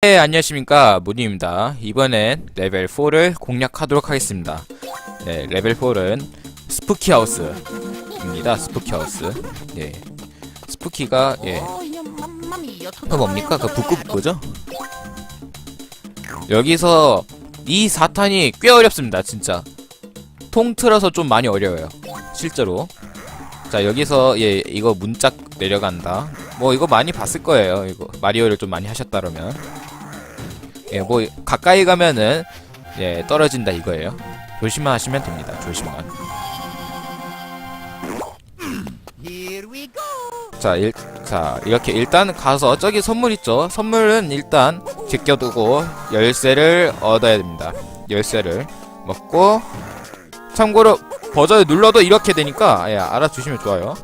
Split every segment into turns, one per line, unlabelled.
네, 안녕하십니까. 무니입니다. 이번엔 레벨 4를 공략하도록 하겠습니다. 네, 레벨 4는 스푸키 하우스입니다. 스푸키 하우스. 예. 스푸키가, 예. 그 뭡니까? 그 북구북구죠? 여기서 이 사탄이 꽤 어렵습니다. 진짜. 통틀어서 좀 많이 어려워요. 실제로. 자, 여기서, 예, 이거 문짝 내려간다. 뭐, 이거 많이 봤을 거예요. 이거. 마리오를 좀 많이 하셨다라면. 예, 뭐 가까이 가면은 예, 떨어진다 이거예요. 조심만 하시면 됩니다. 조심만. 자, 일, 자, 이렇게 일단 가서 저기 선물 있죠? 선물은 일단 제껴두고 열쇠를 얻어야 됩니다. 열쇠를 먹고 참고로 버전을 눌러도 이렇게 되니까 예, 알아주시면 좋아요.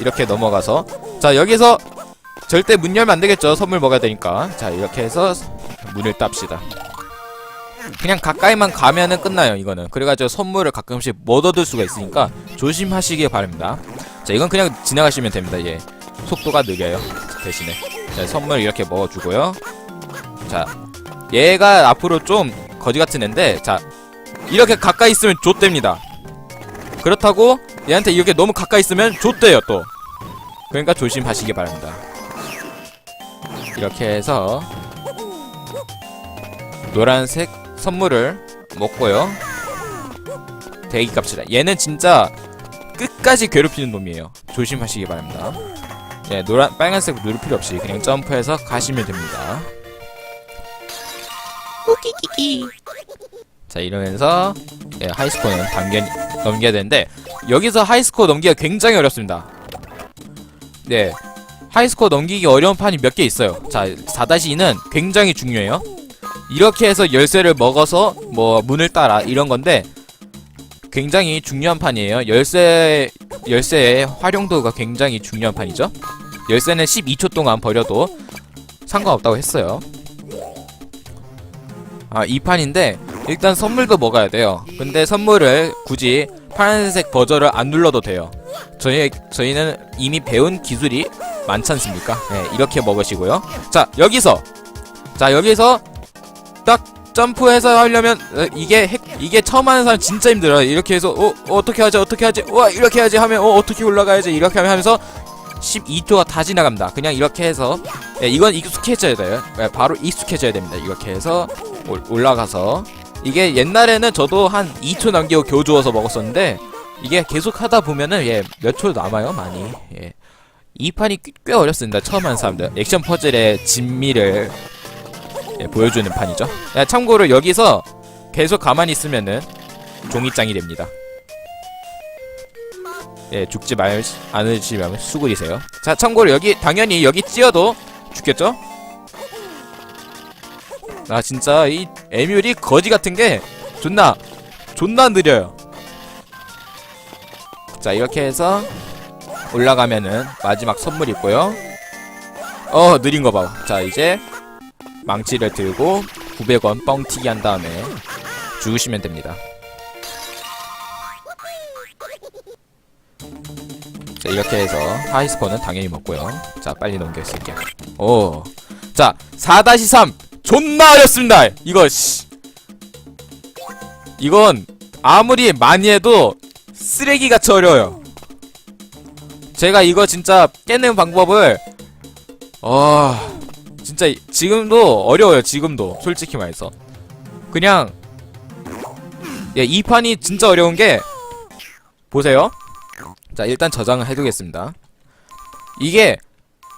이렇게 넘어가서 자, 여기서 절대 문 열면 안 되겠죠? 선물 먹어야 되니까. 자, 이렇게 해서 문을 땁시다. 그냥 가까이만 가면은 끝나요, 이거는. 그래가지고 선물을 가끔씩 못 얻을 수가 있으니까 조심하시길 바랍니다. 자, 이건 그냥 지나가시면 됩니다, 예. 속도가 느려요, 대신에. 자, 선물 이렇게 먹어주고요. 자, 얘가 앞으로 좀 거지 같은 앤데, 자, 이렇게 가까이 있으면 좆됩니다. 그렇다고 얘한테 이렇게 너무 가까이 있으면 좆돼요, 또. 그러니까 조심하시기 바랍니다. 이렇게 해서 노란색 선물을 먹고요. 대기 값이다. 얘는 진짜 끝까지 괴롭히는 놈이에요. 조심하시기 바랍니다. 예, 노란 빨간색 누를 필요 없이 그냥 점프해서 가시면 됩니다. 자 이러면서 예, 하이스코어는 당연히 넘겨야 되는데 여기서 하이스코어 넘기가 굉장히 어렵습니다. 네, 하이스코어 넘기기 어려운 판이 몇 개 있어요. 자, 4-2는 굉장히 중요해요. 이렇게 해서 열쇠를 먹어서 뭐 문을 따라 이런 건데 굉장히 중요한 판이에요. 열쇠 열쇠의 활용도가 굉장히 중요한 판이죠. 열쇠는 12초 동안 버려도 상관없다고 했어요. 아, 이 판인데 일단 선물도 먹어야 돼요. 근데 선물을 굳이 파란색 버저를 안 눌러도 돼요. 저희 저희는 이미 배운 기술이 많지 않습니까? 네, 이렇게 먹으시고요. 자, 여기서 자, 여기서 딱 점프해서 하려면 어, 이게 핵, 이게 처음 하는 사람 진짜 힘들어요. 이렇게 해서 어, 어 떻게 하지 어떻게 하지 와 이렇게 하지 하면 어 어떻게 올라가야지 이렇게 하면 하면서 12초가 다 지나갑니다. 그냥 이렇게 해서 예, 이건 익숙해져야 돼요. 예, 바로 익숙해져야 됩니다. 이렇게 해서 올, 올라가서 이게 옛날에는 저도 한 2초 남기고 겨우 주워서 먹었었는데 이게 계속 하다 보면은 예, 몇 초 남아요 많이. 예. 이 판이 꽤, 꽤 어렵습니다. 처음 하는 사람들 액션 퍼즐의 진미를 예, 보여주는 판이죠. 야, 참고로 여기서 계속 가만히 있으면은 종이장이 됩니다. 예, 죽지 말 않으시면 수고리세요. 자, 참고로 여기 당연히 여기 찌어도 죽겠죠? 아 진짜 이 에뮬이 거지 같은 게 존나 존나 느려요. 자 이렇게 해서 올라가면은 마지막 선물 있고요. 어 느린 거 봐. 자 이제 망치를 들고 900원 뻥튀기 한 다음에 죽으시면 됩니다. 자 이렇게 해서 하이스코어는 당연히 먹고요. 자 빨리 넘겨 쓸게요. 오. 자 4-3 존나 어렵습니다. 이거 씨. 이건 아무리 많이 해도 쓰레기같이 어려워요. 제가 이거 진짜 깨는 방법을 어 진짜 이- 지금도 어려워요. 지금도 솔직히 말해서 그냥 예, 이 판이 진짜 어려운 게 보세요. 자 일단 저장을 해두겠습니다. 이게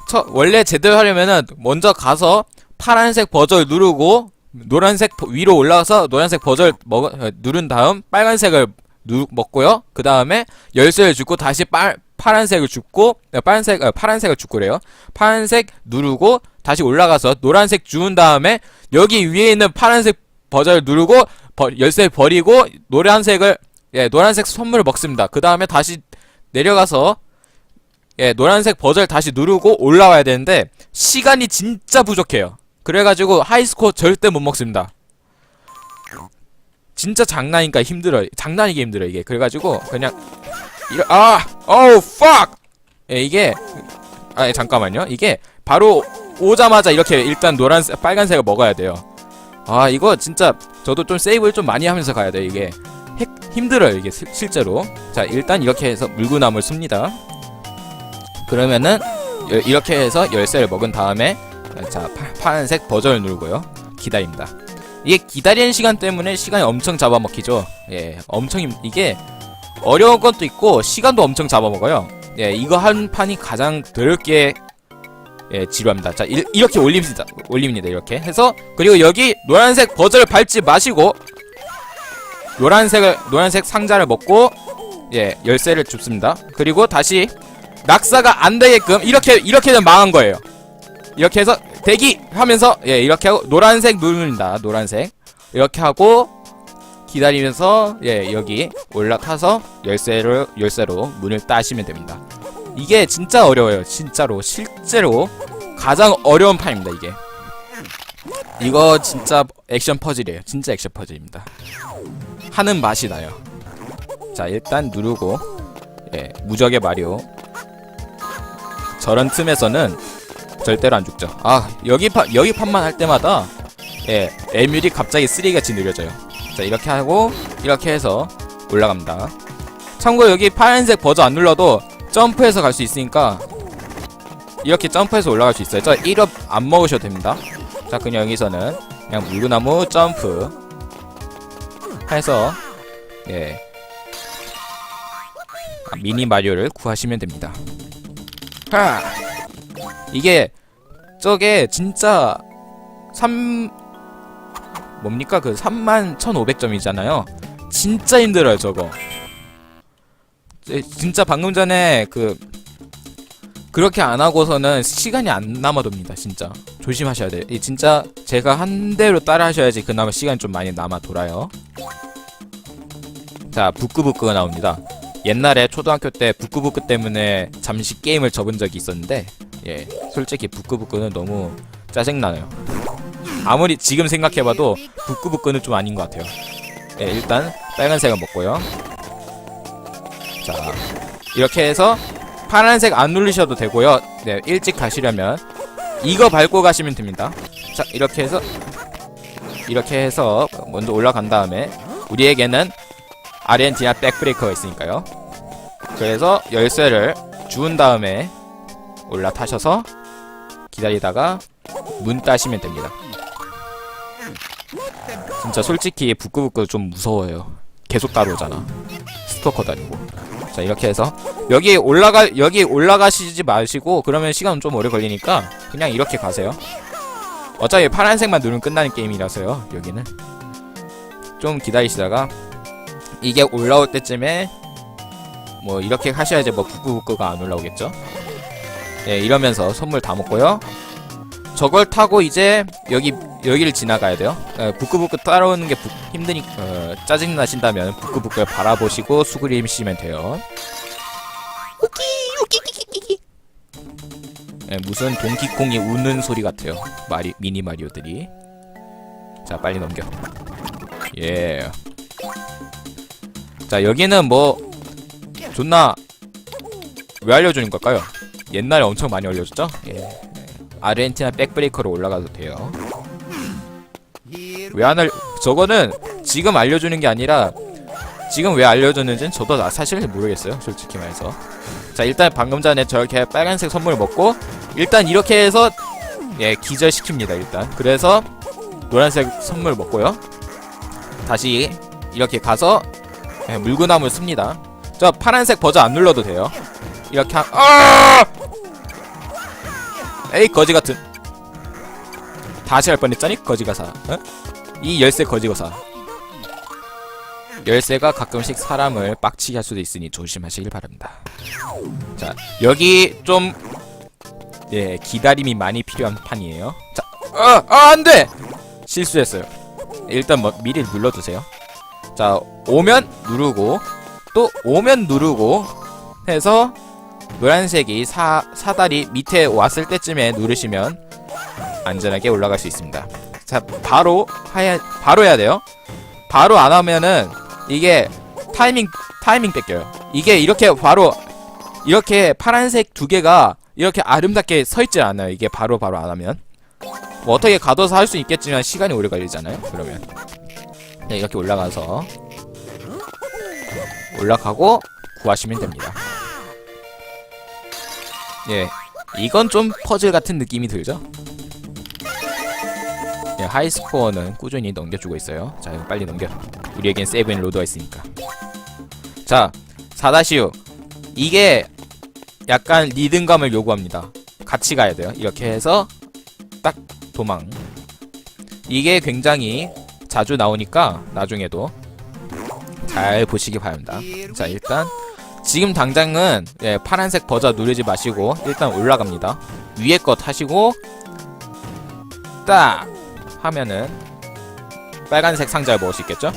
처, 원래 제대로 하려면은 먼저 가서 파란색 버절 누르고 노란색 버- 위로 올라가서 노란색 버절 먹 어, 누른 다음 빨간색을 누, 먹고요. 그 다음에 열쇠를 줍고 다시 빨 파란색을 줍고 어, 파란색 어, 파란색을 줍고래요. 파란색 누르고 다시 올라가서 노란색 주운 다음에 여기 위에 있는 파란색 버절 누르고 버, 열쇠 버리고 노란색을 예 노란색 선물을 먹습니다. 그 다음에 다시 내려가서 예 노란색 버절 다시 누르고 올라와야 되는데 시간이 진짜 부족해요. 그래가지고 하이스코어 절대 못 먹습니다. 진짜 장난이니까 힘들어요. 장난이게 힘들어 이게. 그래가지고 그냥 이러 아 어우 fuck 예 이게 아 예, 잠깐만요. 이게 바로 오자마자 이렇게 일단 노란색 빨간색을 먹어야 돼요. 아 이거 진짜 저도 좀 세이브를 좀 많이 하면서 가야 돼요 이게. 핵, 힘들어요 이게 시- 실제로. 자 일단 이렇게 해서 물구나무를 씁니다. 그러면은 여- 이렇게 해서 열쇠를 먹은 다음에 자 파, 파란색 버전을 누르고요. 기다립니다. 이게 기다리는 시간 때문에 시간이 엄청 잡아먹히죠? 예 엄청 힘, 이게 어려운 것도 있고 시간도 엄청 잡아먹어요. 예 이거 한 판이 가장 더럽게 예 지루합니다. 자 이, 이렇게 올립니다 올립니다 이렇게 해서. 그리고 여기 노란색 버전을 밟지 마시고 노란색을 노란색 상자를 먹고 예 열쇠를 줍습니다. 그리고 다시 낙사가 안 되게끔 이렇게 이렇게 되면 망한 거예요. 이렇게 해서 대기 하면서 예 이렇게 하고 노란색 누릅니다. 노란색. 이렇게 하고 기다리면서 예 여기 올라타서 열쇠를 열쇠로 문을 따시면 됩니다. 이게 진짜 어려워요. 진짜로. 실제로 가장 어려운 판입니다 이게. 이거 진짜 액션 퍼즐이에요. 진짜 액션 퍼즐입니다. 하는 맛이 나요. 자 일단 누르고 예 무적의 마리오. 저런 틈에서는 절대로 안 죽죠. 아 여기 판 여기 판만 할 때마다 예 에뮬이 갑자기 3같이 느려져요. 자 이렇게 하고 이렇게 해서 올라갑니다. 참고로 여기 파란색 버전 안 눌러도 점프해서 갈 수 있으니까 이렇게 점프해서 올라갈 수 있어요. 저 1업 안 먹으셔도 됩니다. 자 그냥 여기서는 그냥 물구나무 점프 해서 예. 아, 미니 마리오를 구하시면 됩니다. 하! 이게 저게 진짜 3 뭡니까? 그 3만 1500점이잖아요. 진짜 힘들어요 저거. 제- 진짜 방금 전에 그 그렇게 안 하고서는 시간이 안 남아돕니다 진짜. 조심하셔야 돼요. 이 진짜 제가 한 대로 따라 하셔야지 그나마 시간이 좀 많이 남아 돌아요. 자 부끄부끄가 나옵니다. 옛날에 초등학교 때 부끄부끄 때문에 잠시 게임을 접은 적이 있었는데 예 솔직히 부끄부끄는 너무 짜증나요. 아무리 지금 생각해봐도 부끄부끄는 좀 아닌 것 같아요. 예 일단 빨간색을 먹고요. 자 이렇게 해서 파란색 안 누르셔도 되고요. 네 일찍 가시려면 이거 밟고 가시면 됩니다. 자 이렇게 해서 이렇게 해서 먼저 올라간 다음에 우리에게는 아르헨티나 백브레이커가 있으니까요. 그래서 열쇠를 주운 다음에 올라타셔서 기다리다가 문 따시면 됩니다. 진짜 솔직히 부끄부끄 좀 무서워요. 계속 따라오잖아 스토커 다니고. 자 이렇게 해서 여기 올라가 여기 올라가시지 마시고 그러면 시간 좀 오래 걸리니까 그냥 이렇게 가세요. 어차피 파란색만 누르면 끝나는 게임이라서요 여기는. 좀 기다리시다가 이게 올라올 때쯤에 뭐 이렇게 하셔야지 뭐 부끄부끄가 안 올라오겠죠? 예 이러면서 선물 다 먹고요. 저걸 타고 이제 여기 여기를 지나가야 돼요 예, 부끄부끄 따라오는 게 부, 힘드니 어, 짜증 나신다면 부끄부끄를 바라보시고 수그리시면 돼요 예, 무슨 동키콩이 우는 소리 같아요 마리 미니 마리오들이 자 빨리 넘겨 예. 자 여기는 뭐 존나 왜 알려주는 걸까요? 옛날에 엄청 많이 알려줬죠? 예. 아르헨티나 백브레이커로 올라가도 돼요. 왜 안 알? 저거는 지금 알려주는 게 아니라 지금 왜 알려줬는지는 저도 나 사실 모르겠어요. 솔직히 말해서. 자 일단 방금 전에 저렇게 빨간색 선물 먹고 일단 이렇게 해서 예 기절시킵니다 일단. 그래서 노란색 선물 먹고요. 다시 이렇게 가서 예, 물구나무 씁니다. 저 파란색 버전 안 눌러도 돼요. 이렇게 한 아! 에이 거지 같은. 다시 할 뻔했잖니 거지가사. 어? 이 열쇠 거지가사. 열쇠가 가끔씩 사람을 빡치게 할 수도 있으니 조심하시길 바랍니다. 자 여기 좀 예, 기다림이 많이 필요한 판이에요. 자, 아, 아, 안 돼! 실수했어요. 일단 뭐 미리 눌러두세요. 자, 오면 누르고, 또 오면 누르고 해서 노란색이 사, 사다리 밑에 왔을 때쯤에 누르시면 안전하게 올라갈 수 있습니다. 자, 바로 해야, 바로 해야 돼요. 바로 안 하면은 이게 타이밍, 타이밍 뺏겨요. 이게 이렇게 바로, 이렇게 파란색 두 개가 이렇게 아름답게 서 있질 않아요. 이게 바로 바로 안 하면. 뭐 어떻게 가둬서 할 수 있겠지만 시간이 오래 걸리잖아요. 그러면 네, 이렇게 올라가서 올라가고 구하시면 됩니다. 예, 이건 좀 퍼즐 같은 느낌이 들죠? 예, 하이스코어는 꾸준히 넘겨주고 있어요. 자, 이거 빨리 넘겨. 우리에겐 세븐 로드가 있으니까. 자, 4-6. 이게 약간 리듬감을 요구합니다. 같이 가야 돼요. 이렇게 해서 딱 도망. 이게 굉장히 자주 나오니까 나중에도 잘 보시기 바랍니다. 자, 일단 지금 당장은 예, 파란색 버저 누르지 마시고 일단 올라갑니다. 위에 거 타시고 딱 하면은 빨간색 상자를 먹을 수 있겠죠?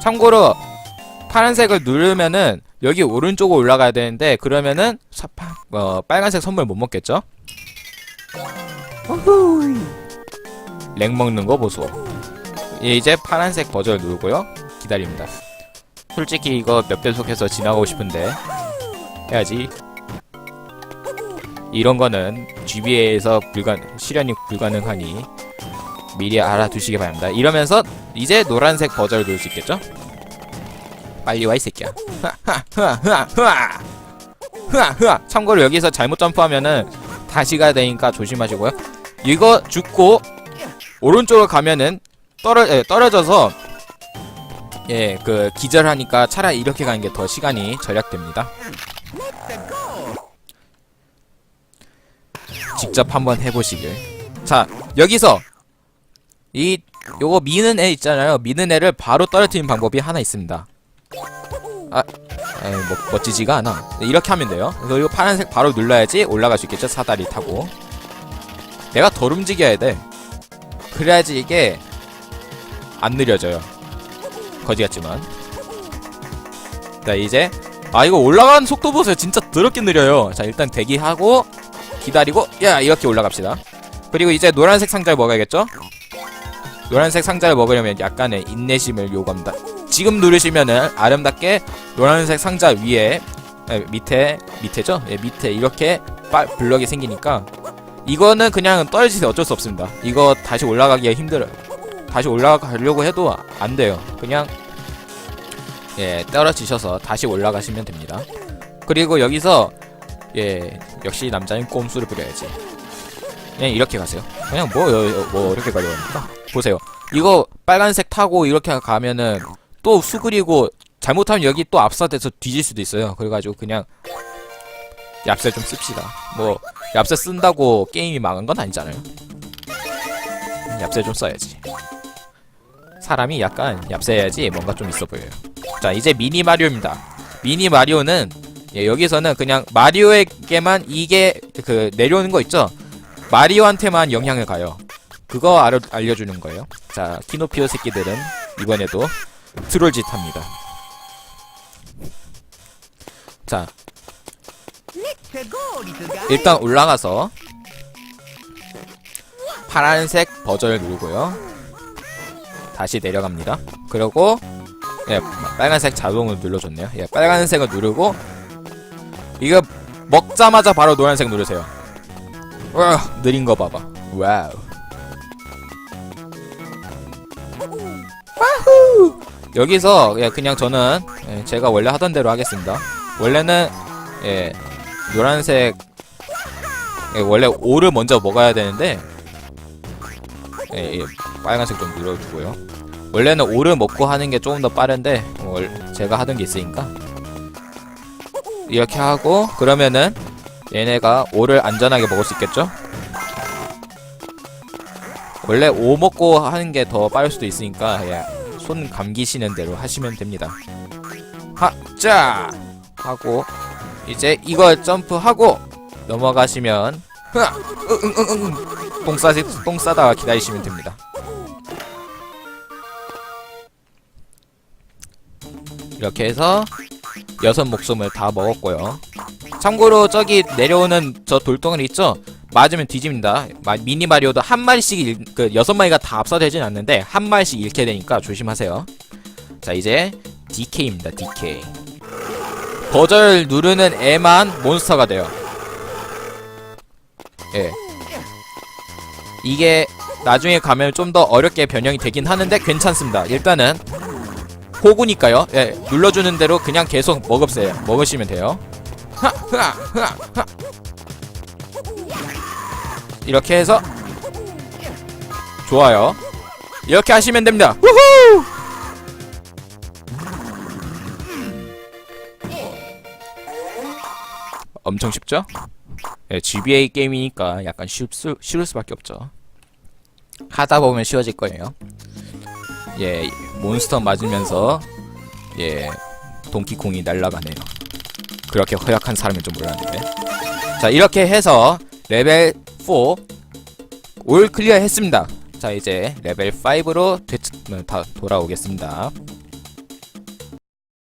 참고로 파란색을 누르면은 여기 오른쪽으로 올라가야 되는데 그러면은 사파, 어, 빨간색 선물 못 먹겠죠? 렉 먹는 거 보소. 예, 이제 파란색 버전을 누르고요. 기다립니다. 솔직히 이거 몇 배 속해서 지나가고 싶은데 해야지. 이런 거는 GBA에서 불가 실현이 불가능하니 미리 알아두시기 바랍니다. 이러면서 이제 노란색 버전을 누를 수 있겠죠? 빨리 와 이 새끼야. 흐아 흐아 참고로 여기서 잘못 점프하면은 다시 가야 되니까 조심하시고요. 이거 죽고 오른쪽으로 가면은 떨어 예, 떨어져서 예 그 기절하니까 차라리 이렇게 가는 게 더 시간이 절약됩니다. 직접 한번 해보시길. 자 여기서 이 요거 미는 애 있잖아요. 미는 애를 바로 떨어뜨리는 방법이 하나 있습니다. 아, 에이, 뭐, 멋지지가 않아. 네, 이렇게 하면 돼요. 그리고 파란색 바로 눌러야지 올라갈 수 있겠죠? 사다리 타고. 내가 덜 움직여야 돼. 그래야지 이게 안 느려져요. 거지 같지만. 자, 이제 아 이거 올라가는 속도 보세요. 진짜 더럽게 느려요. 자, 일단 대기하고 기다리고 야 이렇게 올라갑시다. 그리고 이제 노란색 상자를 먹어야겠죠? 노란색 상자를 먹으려면 약간의 인내심을 요구합니다. 지금 누르시면은 아름답게 노란색 상자 위에 에, 밑에 밑에죠? 예, 밑에 이렇게 빠, 블럭이 생기니까 이거는 그냥 떨어지세요. 어쩔 수 없습니다. 이거 다시 올라가기가 힘들어요. 다시 올라가려고 해도 안 돼요. 그냥 예 떨어지셔서 다시 올라가시면 됩니다. 그리고 여기서 예 역시 남자는 꼼수를 부려야지. 그냥 이렇게 가세요. 그냥 뭐, 여- 뭐 이렇게 가려고 합니까? 보세요. 이거 빨간색 타고 이렇게 가면은 또 수그리고 잘못하면 여기 또 압사돼서 뒤질 수도 있어요. 그래가지고 그냥 얍새 좀 씁시다. 뭐 얍새 쓴다고 게임이 망한 건 아니잖아요. 얍새 좀 써야지. 사람이 약간 얍새해야지 뭔가 좀 있어 보여요. 자 이제 미니 마리오입니다. 미니 마리오는 예, 여기서는 그냥 마리오에게만 이게 그 내려오는 거 있죠. 마리오한테만 영향을 가요. 그거 알려, 알려주는 거예요. 자, 키노피오 새끼들은 이번에도 트롤짓 합니다. 자, 일단 올라가서 파란색 버전을 누르고요. 다시 내려갑니다. 그리고 예, 빨간색 자동을 눌러줬네요. 예, 빨간색을 누르고 이거 먹자마자 바로 노란색 누르세요. 와, 느린 거 봐봐. 와우. 와후! 여기서 예, 그냥 저는 예, 제가 원래 하던 대로 하겠습니다. 원래는 예, 노란색 예, 원래 오를 먼저 먹어야 되는데 예, 예, 빨간색 좀 눌러주고요. 원래는 오를 먹고 하는 게 조금 더 빠른데 월- 제가 하던 게 있으니까 이렇게 하고 그러면은 얘네가 오를 안전하게 먹을 수 있겠죠? 원래 오 먹고 하는 게 더 빠를 수도 있으니까 예, 손 감기시는 대로 하시면 됩니다. 하자 하고 이제 이걸 점프하고 넘어가시면 흐아, 똥 싸지 똥 싸다가 기다리시면 됩니다. 이렇게 해서 여섯 목숨을 다 먹었고요. 참고로 저기 내려오는 저 돌덩어리 있죠? 맞으면 뒤집니다. 마- 미니 마리오도 한 마리씩 잃, 그 여섯 마리가 다 압사되진 않는데 한 마리씩 잃게 되니까 조심하세요. 자 이제 DK입니다. DK. 버절 누르는 애만 몬스터가 돼요. 예. 이게 나중에 가면 좀 더 어렵게 변형이 되긴 하는데 괜찮습니다. 일단은 호구니까요. 예, 눌러주는 대로 그냥 계속 먹읍세요. 먹으시면 돼요. 이렇게 해서 좋아요. 이렇게 하시면 됩니다. 우후! 엄청 쉽죠? 예, GBA 게임이니까 약간 쉬울, 수, 쉬울 수밖에 없죠. 하다 보면 쉬워질 거예요. 예, 몬스터 맞으면서 예, 동키콩이 날아가네요. 그렇게 허약한 사람인 줄 몰랐는데. 자, 이렇게 해서 레벨 4 올 클리어 했습니다. 자, 이제 레벨 5로 되, 다 돌아오겠습니다.